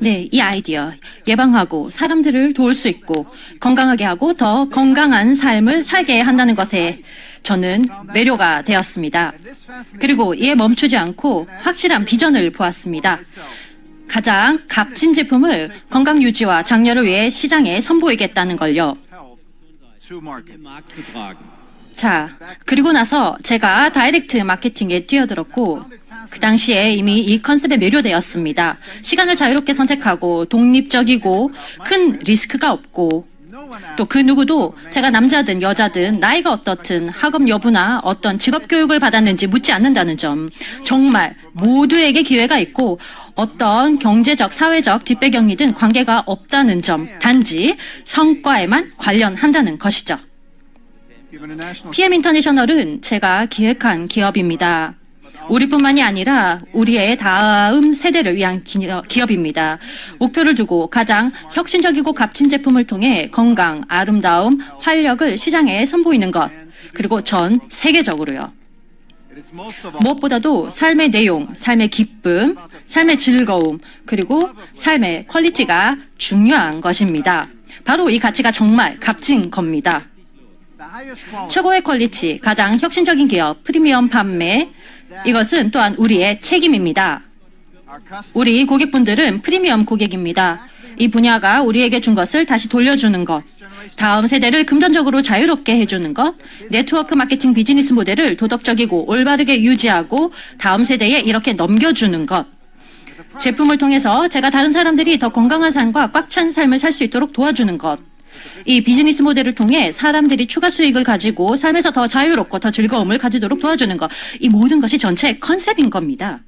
네, 이 아이디어 예방하고 사람들을 도울 수 있고 건강하게 하고 더 건강한 삶을 살게 한다는 것에 저는 매료가 되었습니다. 그리고 이에 멈추지 않고 확실한 비전을 보았습니다. 가장 값진 제품을 건강 유지와 장려를 위해 시장에 선보이겠다는 걸요. 자, 그리고 나서 제가 다이렉트 마케팅에 뛰어들었고, 그 당시에 이미 이 컨셉에 매료되었습니다. 시간을 자유롭게 선택하고, 독립적이고, 큰 리스크가 없고, 또 그 누구도 제가 남자든 여자든 나이가 어떻든 학업 여부나 어떤 직업 교육을 받았는지 묻지 않는다는 점. 정말 모두에게 기회가 있고 어떤 경제적, 사회적 뒷배경이든 관계가 없다는 점. 단지 성과에만 관련한다는 것이죠. PM 인터내셔널은 제가 기획한 기업입니다. 우리뿐만이 아니라 우리의 다음 세대를 위한 기업- 기업입니다. 목표를 두고 가장 혁신적이고 값진 제품을 통해 건강, 아름다움, 활력을 시장에 선보이는 것. 그리고 전 세계적으로요. 무엇보다도 삶의 내용, 삶의 기쁨, 삶의 즐거움, 그리고 삶의 퀄리티가 중요한 것입니다. 바로 이 가치가 정말 값진 겁니다. 최고의 퀄리티, 가장 혁신적인 기업, 프리미엄 판매. 이것은 또한 우리의 책임입니다. 우리 고객분들은 프리미엄 고객입니다. 이 분야가 우리에게 준 것을 다시 돌려주는 것, 다음 세대를 금전적으로 자유롭게 해주는 것, 네트워크 마케팅 비즈니스 모델을 도덕적이고 올바르게 유지하고 다음 세대에 이렇게 넘겨주는 것. 제품을 통해서 제가 다른 사람들이 더 건강한 삶과 꽉 찬 삶을 살 수 있도록 도와주는 것. 이 비즈니스 모델을 통해 사람들이 추가 수익을 가지고 삶에서 더 자유롭고 더 즐거움을 가지도록 도와주는 것. 이 모든 것이 전체 컨셉인 겁니다.